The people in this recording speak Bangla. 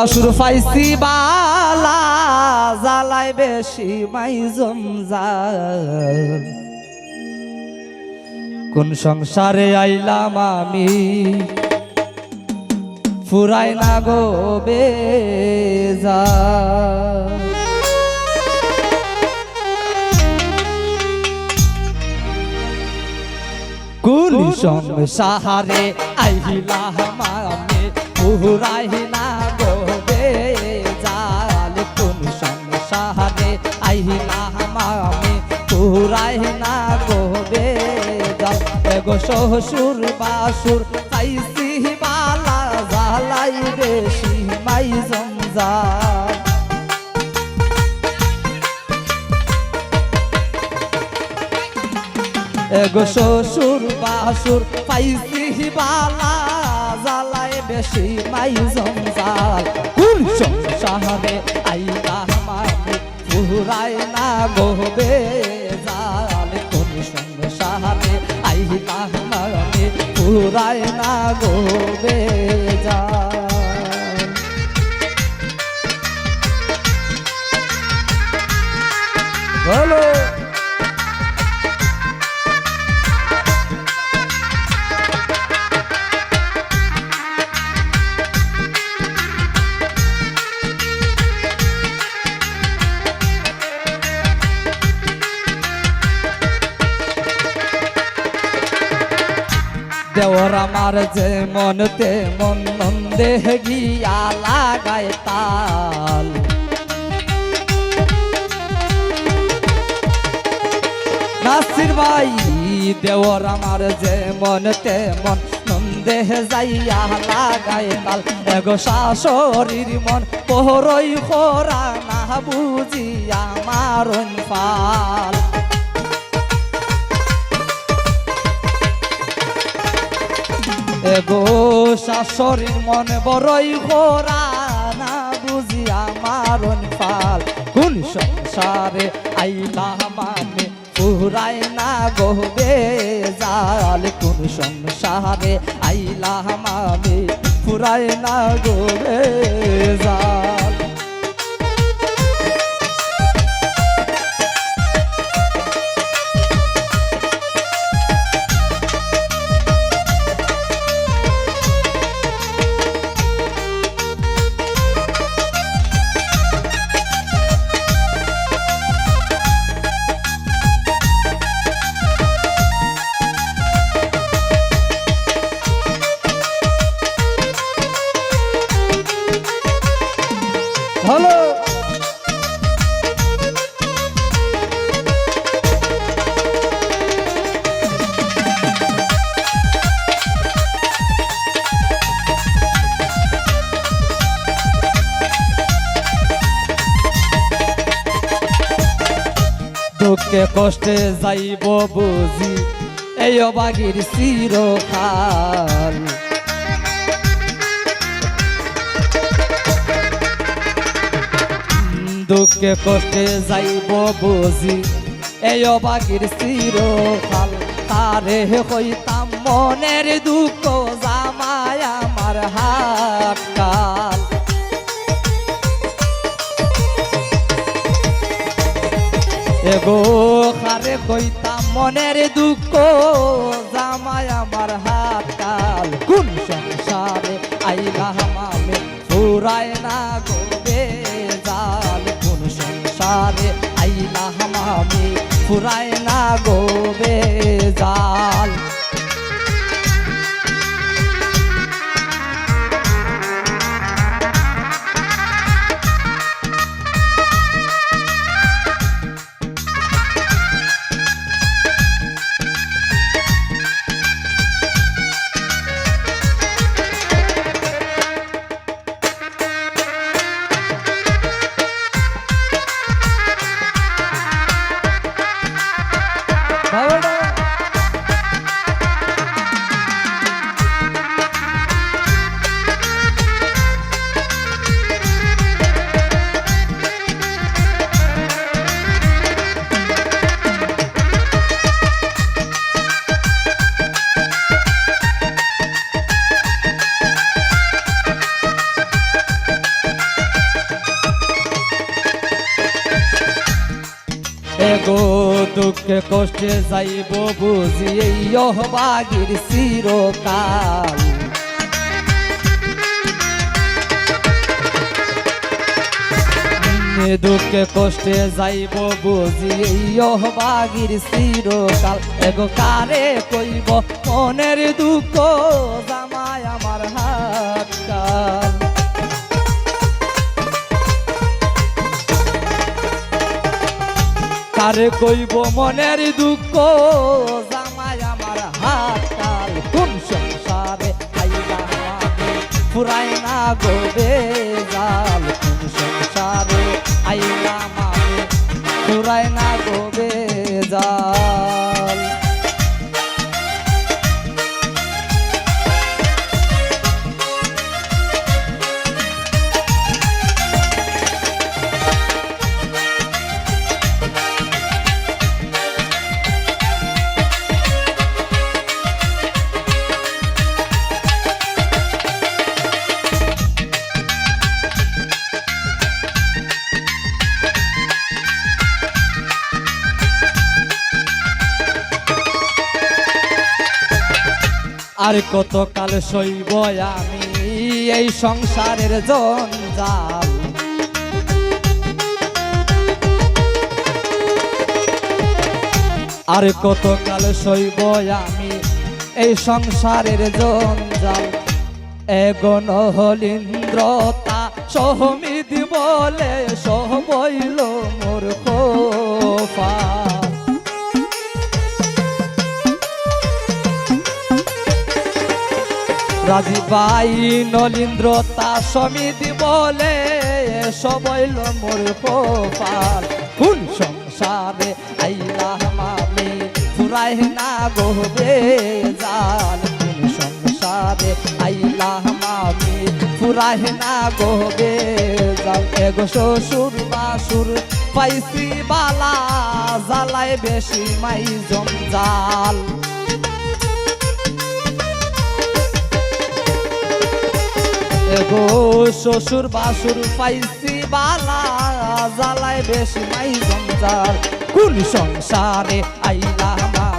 অসুর পাইছি বালা জ্বালাই বেশি মাই জমজাল। কোন সংসারে আইলাম আমি? ফুরাই না গো বেজা কোন সংসারে আইলাম আমি, ফুরাই না গো বেজাল কোন সংসারে? আইলাম আমি ফুরাই না গো বেজাল এগো শ্বশুর বাসুর, চাইছি বালা জালাই বেশি মাই জমজাল এগো শ্বশুর বাসুর পাইছি বালা জ্বালায় বেশি মাই জঞ্জাল। কোন সংসারে আইলা মানে পুরাই না গোবে জাল। কোন সংসারে আইলা মানে পুরাই না গোবে জাল। বলো। দেওয়ার আমার যে মনতে মন নন্দে গিয়া লাগায় তাল। নাসির ভাই দেওয়ার আমার যে মন তে মন নন্দে যাইয়া লাগায় তাল। এগো শাশরির মন পোহরই খোরা, না বুঝি আমার ফাল। এগো শাশুড়ির মনে বড়ই খোরা না বুঝি আমার পাল কোন সংসারে আইলা মানে পুরাই না গোবে জাল কোন সংসারে আইলা মানে পুরাই না গোবে জাল দুঃখে কষ্টে যাইব বুঝি। এই অবাগির চিরকাল। দুঃখে কষ্টে যাইব বুঝি। এই অবাগির চিরকাল। তারে হইতাম মনের দুঃখ জামায় আমার হাত। এগো খারে কইতা মনের দুঃখ, জামাই আমার হাত কাল, কোন সংসারে আইলা হামামে ফুরায় না গোবে জাল কোন সংসারে আইলা হামামে ফুরায় না গোবে জাল এগো দুঃখে কষ্টে যাইব বুঝি এই বাগির চিরকাল। দুঃখে কষ্টে যাইব বুঝি এই বাগির চিরকাল। এগো কারে কইব মনের দুঃখ জামাই আমার হাত কাল কারে কইব মনের দুঃখ জামাই আমার হাতাল কোন সংসারে পুরাই না গোবে আর কত কাল সইব আমি এই সংসারের জঞ্জাল? আর কত কাল সইব আমি এই সংসারের জঞ্জাল? এগন হলিন্দ্রতা সহমিদি বলে সহ বইল মোর রাজীবাই নলিন্দ্র তা সমিতি বলে সবইল মোর কপাল কোন সংসারে আইলাম আমি, ফুরাই না গোবে জাল কোন সংসারে আইলাম আমি, ফুরাই না গোবে জাল এগো শ্বশুর বাসুর পাইছি বালা, জ্বালায় বেশি মাই জঞ্জাল। এগো শ্বশুর বাসুর পাইছি বালা জ্বালায় বেশি মাই সংসার। কুল সংসারে আইলাম